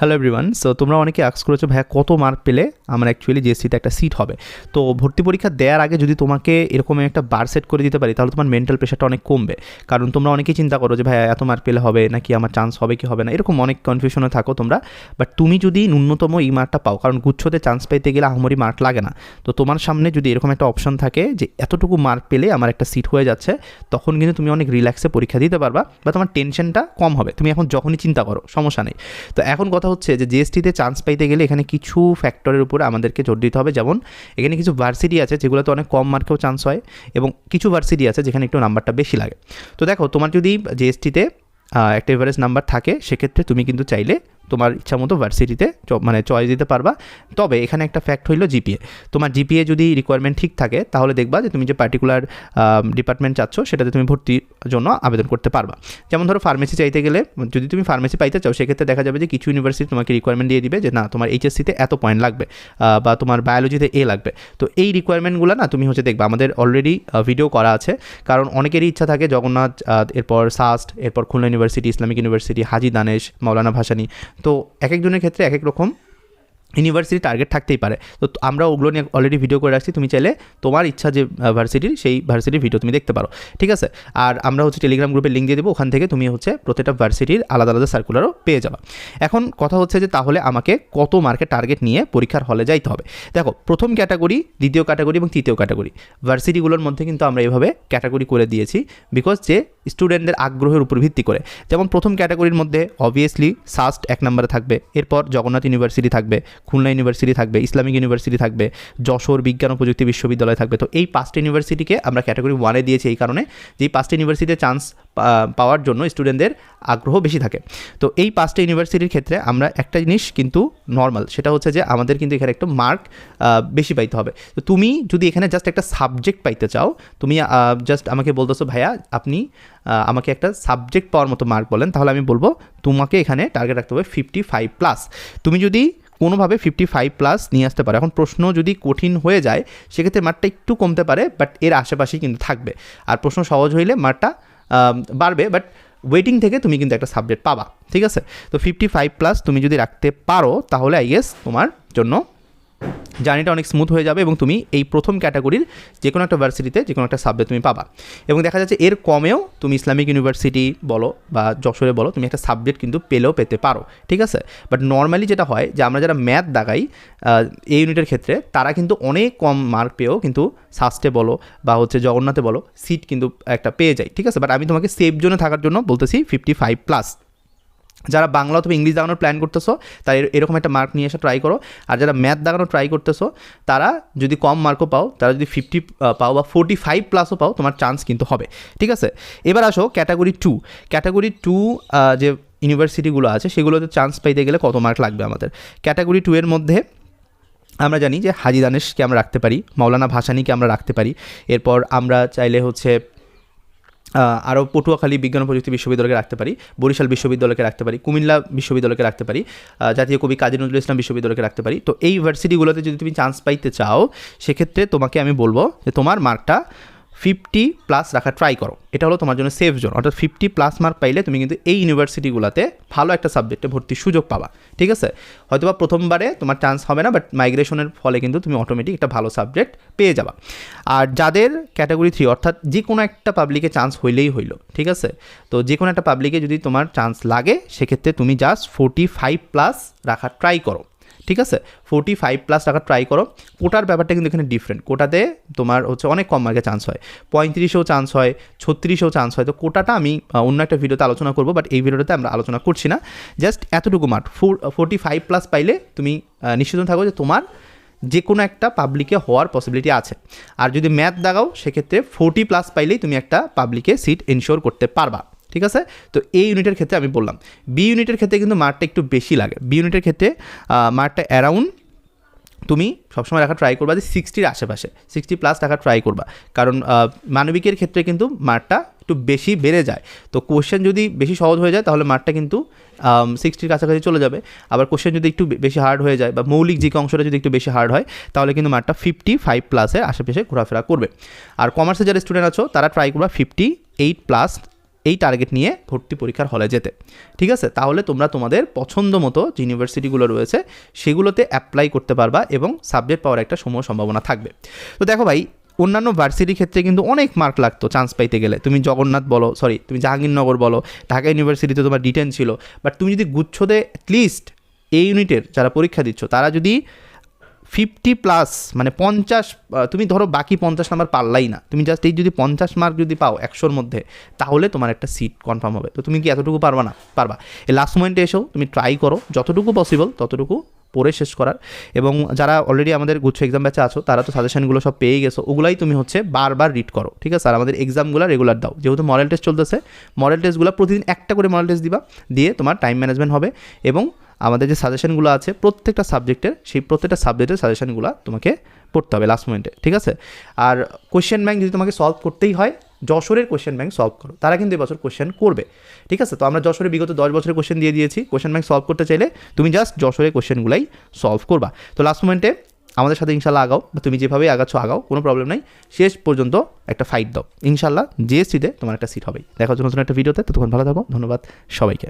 Hello everyone so তোমরা অনেকে আক্স করেছ, ভাইয়া, কত মার্ক পেলে আমার অ্যাকচুয়ালি জিএসসিতে একটা সিট হবে? তো ভর্তি পরীক্ষা দেওয়ার আগে যদি তোমাকে এরকম একটা বার সেট করে দিতে পারি, তাহলে তোমার মেন্টাল প্রেশারটা অনেক কমবে। কারণ তোমরা অনেকেই চিন্তা করো যে, ভাইয়া, এত মার্ক পেলে হবে নাকি আমার চান্স হবে কি হবে না? এরকম অনেক কনফিউশনে থাকো তোমরা। বাট তুমি যদি ন্যূনতম এই মার্কটা পাও, কারণ গুচ্ছতে চান্স পেতে গেলে আহমরি মার্ক লাগে না। তো তোমার সামনে যদি এরকম একটা অপশন থাকে যে, এতটুকু মার্ক পেলে আমার একটা সিট হয়ে যাচ্ছে, তখন কিন্তু তুমি অনেক রিল্যাক্সে পরীক্ষা দিতে পারবা বা তোমার টেনশনটা কম হবে। তুমি এখন যখনই চিন্তা করো, সমস্যা নেই। তো এখন কথা হচ্ছে যে জিএসটিতে চান্স পাইতে গেলে এখানে কিছু ফ্যাক্টরের উপর আমাদেরকে জোর দিতে হবে। যেমন, এখানে কিছু ভার্সিটি আছে যেগুলোতে অনেক কম মার্কেও চান্স হয় এবং কিছু ভার্সিটি আছে যেখানে একটু নাম্বারটা বেশি লাগে। তো দেখো, তোমার যদি জিএসটিতে একটা এভারেজ নাম্বার থাকে, সেক্ষেত্রে তুমি কিন্তু চাইলে তোমার ইচ্ছা মতো ভার্সিটিতে মানে চয়েস দিতে পারবা। তবে এখানে একটা ফ্যাক্ট হইল জিপিএ তোমার জিপিএ যদি রিকোয়ারমেন্ট ঠিক থাকে, তাহলে দেখবা যে তুমি যে পার্টিকুলার ডিপার্টমেন্ট চাচ্ছ, সেটাতে তুমি ভর্তির জন্য আবেদন করতে পারবা। যেমন ধরো ফার্মেসি চাইতে গেলে, যদি তুমি ফার্মেসি পাইতে চাও, সেক্ষেত্রে দেখা যাবে যে কিছু ইউনিভার্সিটি তোমাকে রিকোয়ারমেন্ট দিয়ে দিবে যে, না, তোমার এইচএসসিতে এত পয়েন্ট লাগবে বা তোমার বায়োলজিতে এ লাগবে। তো এই রিকোয়ারমেন্টগুলো না, তুমি হচ্ছে দেখবা, আমাদের অলরেডি ভিডিও করা আছে। কারণ অনেকেরই ইচ্ছা থাকে, জগন্নাথ এরপর সাস্ট এরপর Khulna university Islamic university Haji Danesh Maulana Bhasani তো এক একজনের ক্ষেত্রে এক এক রকম ইউনিভার্সিটি টার্গেট থাকতেই পারে। তো আমরা ওগুলো নিয়ে অলরেডি ভিডিও করে রাখছি। তুমি চাইলে তোমার ইচ্ছা যে ভার্সিটির সেই ভার্সিটির ভিডিও তুমি দেখতে পারো। ঠিক আছে? আর আমরা হচ্ছে টেলিগ্রাম গ্রুপে লিঙ্ক দিয়ে দেবো। ওখান থেকে তুমি হচ্ছে প্রত্যেকটা ভার্সিটির আলাদা আলাদা সার্কুলারও পেয়ে যাবা। এখন কথা হচ্ছে যে, তাহলে আমাকে কত মার্কের টার্গেট নিয়ে পরীক্ষার হলে যাইতে হবে? দেখো, প্রথম ক্যাটাগরি দ্বিতীয় ক্যাটাগরি এবং তৃতীয় ক্যাটাগরি ভার্সিটিগুলোর মধ্যে কিন্তু আমরা এভাবে ক্যাটাগরি করে দিয়েছি বিকজ যে স্টুডেন্টদের আগ্রহের উপর ভিত্তি করে। যেমন প্রথম ক্যাটাগরির মধ্যে অবভিয়াসলি সাস্ট এক নম্বরে থাকবে। এরপর জগন্নাথ ইউনিভার্সিটি থাকবে। খুলনা ইউনিভার্সিটি থাকবে, ইসলামিক ইউনিভার্সিটি থাকবে, যশোর বিজ্ঞান ও প্রযুক্তি বিশ্ববিদ্যালয় থাকবে। তো এই পাঁচটা ইউনিভার্সিটিকে আমরা ক্যাটাগরি ওয়ানে দিয়েছি এই কারণে, যে এই পাঁচটা ইউনিভার্সিটিতে চান্স পাওয়ার জন্য স্টুডেন্টদের আগ্রহ বেশি থাকে। তো এই পাঁচটা ইউনিভার্সিটির ক্ষেত্রে আমরা একটা জিনিস কিন্তু নর্মাল সেটা হচ্ছে যে আমাদের কিন্তু এখানে একটা মার্ক বেশি পাইতে হবে। তো তুমি যদি এখানে জাস্ট একটা সাবজেক্ট পাইতে চাও, তুমি জাস্ট আমাকে বলতেছো, ভাইয়া, আপনি আমাকে একটা সাবজেক্ট পাওয়ার মতো মার্ক বলেন, তাহলে আমি বলব তোমাকে এখানে টার্গেট রাখতে হবে ফিফটি ফাইভ প্লাস তুমি যদি কোনোভাবে ফিফটি ফাইভ প্লাস নিয়ে আসতে পারে। এখন প্রশ্ন যদি কঠিন হয়ে যায়, সেক্ষেত্রে মারটা একটু কমতে পারে বাট এর আশেপাশেই কিন্তু থাকবে। আর প্রশ্ন সহজ হইলে মারটা বাড়বে বাট ওয়েটিং থেকে তুমি কিন্তু একটা সাবজেক্ট পাবা, ঠিক আছে? তো ফিফটি ফাইভ প্লাস তুমি যদি রাখতে পারো, তাহলে আই গেস তোমার জন্য জার্নিটা অনেক স্মুথ হয়ে যাবে এবং তুমি এই প্রথম ক্যাটাগরির যে কোনো একটা ভার্সিটিতে যে কোনো একটা সাবজেক্ট তুমি পাবা। এবং দেখা যাচ্ছে এর কমেও তুমি ইসলামিক ইউনিভার্সিটি বলো বা যশোরে বলো, তুমি একটা সাবজেক্ট কিন্তু পেলেও পেতে পারো, ঠিক আছে? বাট নর্মালি যেটা হয় যে আমরা যারা ম্যাথ দাগাই এই ইউনিটের ক্ষেত্রে, তারা কিন্তু অনেক কম মার্ক পেয়েও কিন্তু সাস্টে বলো বা হচ্ছে জগন্নাথে বলো সিট কিন্তু একটা পেয়ে যায়, ঠিক আছে? বাট আমি তোমাকে সেফ জোনে থাকার জন্য বলতেছি ফিফটি ফাইভ প্লাস যারা বাংলা অথবা ইংলিশ দাগানোর প্ল্যান করতেছো, তারা এরকম একটা মার্ক নিয়ে এসে ট্রাই করো। আর যারা ম্যাথ দাগানোর ট্রাই করতেছো, তারা যদি কম মার্কও পাও, তারা যদি ফিফটি পাও বা ফোর্টি ফাইভ প্লাসও পাও, তোমার চান্স কিন্তু হবে। ঠিক আছে? এবার আসো ক্যাটাগরি টু ক্যাটাগরি টু যে ইউনিভার্সিটিগুলো আছে, সেগুলোতে চান্স পাইতে গেলে কত মার্ক লাগবে আমাদের? ক্যাটাগরি টু এর মধ্যে আমরা জানি যে হাজি দানেশকে আমরা রাখতে পারি, মাওলানা ভাসানিকে আমরা রাখতে পারি। এরপর আমরা চাইলে হচ্ছে আরও পটুয়াখালী বিজ্ঞান প্রযুক্তি বিশ্ববিদ্যালয়কে রাখতে পারি, বরিশাল বিশ্ববিদ্যালয়কে রাখতে পারি, কুমিল্লা বিশ্ববিদ্যালয়কে রাখতে পারি জাতীয় কবি কাজী নজরুল ইসলাম বিশ্ববিদ্যালয়কে রাখতে পারি। তো এই ইউনিভার্সিটিগুলোতে যদি তুমি চান্স পাইতে চাও, সেক্ষেত্রে তোমাকে আমি বলব যে তোমার মার্কটা ফিফটি প্লাস রাখা ট্রাই করো। এটা হলো তোমার জন্য সেফ জোন অর্থাৎ ফিফটি প্লাস মার্ক পাইলে তুমি কিন্তু এই ইউনিভার্সিটিগুলোতে ভালো একটা সাবজেক্টে ভর্তির সুযোগ পাবা। ঠিক আছে? হয়তো বা প্রথমবারে তোমার চান্স হবে না বাট মাইগ্রেশনের ফলে কিন্তু তুমি অটোমেটিক একটা ভালো সাবজেক্ট পেয়ে যাবা। আর যাদের ক্যাটাগরি থ্রি অর্থাৎ যে কোনো একটা পাবলিকে চান্স হইলেই হইল। ঠিক আছে? তো যে কোনো একটা পাবলিকে যদি তোমার চান্স লাগে, সেক্ষেত্রে তুমি জাস্ট ফোর্টি ফাইভ প্লাস রাখা ট্রাই করো। ঠিক আছে? ফোর্টি ফাইভ প্লাস টাকা ট্রাই করো। কোটার ব্যাপারটা কিন্তু এখানে ডিফারেন্ট কোটাতে তোমার হচ্ছে অনেক কম মার্কে চান্স হয়। পঁয়ত্রিশেও চান্স হয়, ছত্রিশেও চান্স হয়। তো কোটাটা আমি অন্য একটা ভিডিওতে আলোচনা করব বাট এই ভিডিওটাতে আমরা আলোচনা করছি না। জাস্ট এতটুকু mark four forty five plus পাইলে তুমি নিশ্চিত থাকো যে তোমার যে কোনো একটা পাবলিকে হওয়ার পসিবিলিটি আছে। আর যদি ম্যাথ দাগাও, সেক্ষেত্রে ফোর্টি প্লাস পাইলেই তুমি একটা পাবলিকে সিট এনশিওর করতে পারবা। ঠিক আছে? তো এই ইউনিটের ক্ষেত্রে আমি বললাম। বি ইউনিটের ক্ষেত্রে কিন্তু মার্কটা একটু বেশি লাগে। বি ইউনিটের ক্ষেত্রে মার্কটা অ্যারাউন্ড তুমি সবসময় রাখা ট্রাই করবা যে সিক্সটির আশেপাশে। সিক্সটি প্লাস রাখা ট্রাই করবা। কারণ মানবিকের ক্ষেত্রে কিন্তু মার্কটা একটু বেশি বেড়ে যায়। তো কোশ্চেন যদি বেশি সহজ হয়ে যায়, তাহলে মার্কটা কিন্তু সিক্সটির কাছাকাছি চলে যাবে। আবার কোশ্চেন যদি একটু বেশি হার্ড হয়ে যায় বা মৌলিক যে অংশটা যদি একটু বেশি হার্ড হয়, তাহলে কিন্তু মার্কটা ফিফটি ফাইভ প্লাসের আশেপাশে ঘোরাফেরা করবে। আর কমার্সে যারা স্টুডেন্ট আছো, তারা ট্রাই করবা ফিফটি এইট প্লাস এই টার্গেট নিয়ে ভর্তি পরীক্ষার হলে যেতে। ঠিক আছে? তাহলে তোমরা তোমাদের পছন্দ মতো যে ইউনিভার্সিটিগুলো রয়েছে, সেগুলোতে অ্যাপ্লাই করতে পারবা এবং সাবজেক্ট পাওয়ার একটা সময় সম্ভাবনা থাকবে। তো দেখো ভাই, অন্যান্য ভার্সিটির ক্ষেত্রে কিন্তু অনেক মার্ক লাগতো চান্স পাইতে গেলে। তুমি জগন্নাথ বলো সরি তুমি জাহাঙ্গীরনগর বলো, ঢাকা ইউনিভার্সিটিতে তোমার ডিটেন ছিল। বাট তুমি যদি গুচ্ছতে অ্যাটলিস্ট এই ইউনিটের যারা পরীক্ষা দিচ্ছ, তারা যদি ফিফটি প্লাস মানে পঞ্চাশ তুমি ধরো বাকি পঞ্চাশ নাম্বার পারলাই না। তুমি জাস্ট এই যদি পঞ্চাশ মার্ক যদি পাও একশোর মধ্যে, তাহলে তোমার একটা সিট কনফার্ম হবে। তো তুমি কি এতটুকু পারবা না? পারবা। এই লাস্ট মোমেন্টে এসেও তুমি ট্রাই করো, যতটুকু পসিবল ততটুকু পড়ে শেষ করার। এবং যারা অলরেডি আমাদের গুচ্ছ এক্সাম ব্যাচে আছো, তারা তো সাজেশনগুলো সব পেয়ে গেছো, ওগুলাই তুমি হচ্ছে বারবার রিড করো, ঠিক আছে? আর আমাদের এক্সামগুলো রেগুলার দাও। যেহেতু মডেল টেস্ট চলতেছে মডেল টেস্টগুলো প্রতিদিন একটা করে মডেল টেস্ট দিবা, দিয়ে তোমার টাইম ম্যানেজমেন্ট হবে। এবং আমাদের যে সাজেশনগুলো আছে, প্রত্যেকটা সাবজেক্টের সেই প্রত্যেকটা সাবজেক্টের সাজেশনগুলো তোমাকে পড়তে হবে লাস্ট মোমেন্টে ঠিক আছে? আর কোয়েশ্চেন ব্যাংক যদি তোমাকে সলভ করতেই হয়, যশোরের কোয়েশ্চেন ব্যাংক সলভ করো। তারা কিন্তু এবছর কোয়েশ্চেন করবে, ঠিক আছে? তো আমরা যশোরে বিগত দশ বছরের কোয়েশ্চেন দিয়ে দিয়েছি। কোয়েশ্চেন ব্যাংক সলভ করতে চাইলে তুমি জাস্ট যশোরের কোয়েশ্চেনগুলাই সলভ করবা। তো লাস্ট মোমেন্টে আমাদের সাথে ইনশাল্লাহ আগাও, বা তুমি যেভাবে আগাচ্ছ আগাও, কোনো প্রবলেম নাই। শেষ পর্যন্ত একটা ফাইট দাও। ইনশাল্লাহ জিএসটিতে তোমার একটা সিট হবেই। দেখার জন্য একটা ভিডিওতে ততক্ষণ ভালো থাকো, ধন্যবাদ সবাইকে।